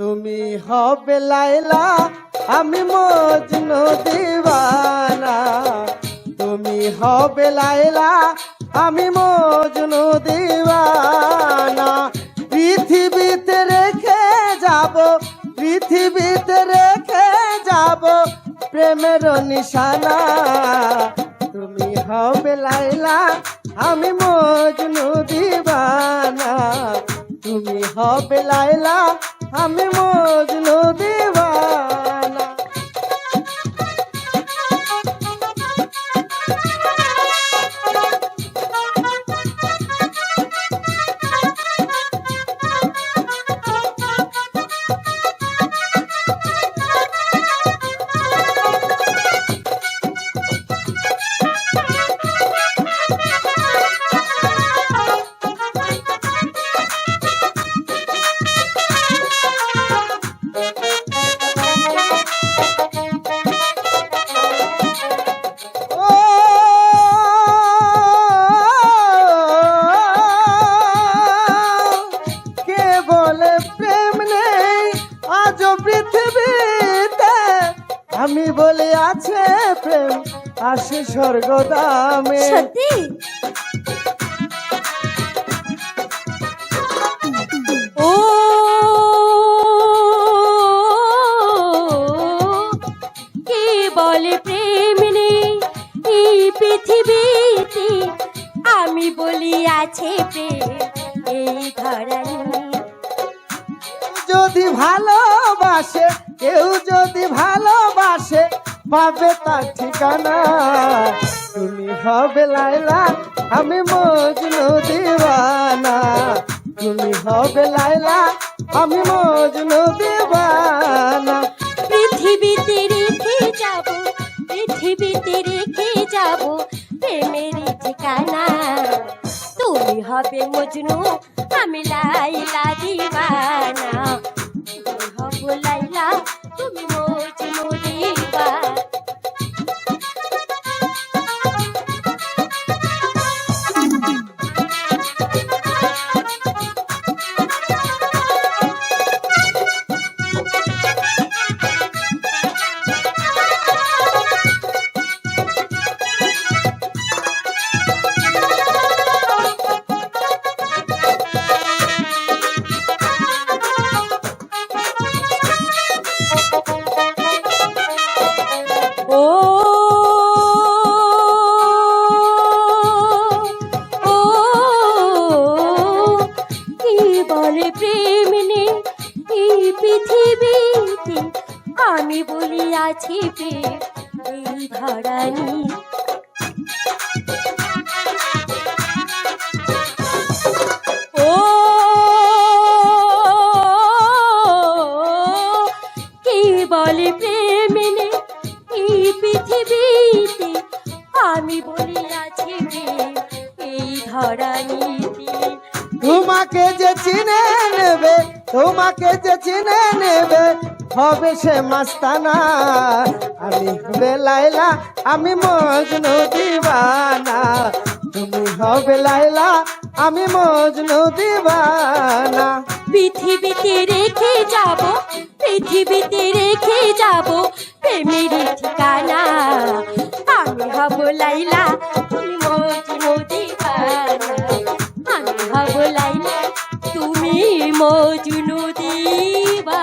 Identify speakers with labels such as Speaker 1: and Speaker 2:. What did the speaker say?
Speaker 1: তুমি হবে লাইলা, আমি মজনু দিবানা তুমি হবে লাইলা, আমি মজনু দিবানা পৃথিবীতে রেখে যাব, পৃথিবীতে রেখে যাব প্রেমের নিশানা। তুমি হবে লাইলা, আমি মজনু দিবানা তুমি হবে লাইলা আমি মজনু পৃথিবীতে আমি বলে আছে প্রেম, আসে স্বর্গদামে।
Speaker 2: সত্যি? ও, কে বলে প্রেম নেই এই পৃথিবীতে? আমি বলি আছে প্রেম, এই ধরানি
Speaker 1: যদি ভালোবাসে, কেউ যদি ভালোবাসে, পাবে তার ঠিকানা। তুমি হবে লাইলা আমি মজনু দিবানা তুমি হবে লাইলা আমি মজনু দিবানা
Speaker 2: পৃথিবীতে রেখে যাব, পৃথিবীতে রেখে যাব প্রেমের ঠিকানা। হবে মজনু আমি লাইলা দিবানা। হব লাইলা তুমি মজনু বলে প্রেম নেই এই পৃথিবীতে আমি বলি আছি প্রেম, এই ধরানি বলে প্রেম নেই এই পৃথিবীতে আমি বলি আছি প্রেম, এই ধরানিতে
Speaker 1: তোমাকে যে তোমাকে যে চিনে নেবে, হবে সে মাস্তানা। আমি হবে লাইলা আমি মজনু দিবানা। তুমি হবে লাইলা আমি মজনু দিবানা।
Speaker 2: পৃথিবীতে রেখে যাব, পৃথিবীতে রেখে যাব, প্রেমের ঠিকানা মজনু দিবা।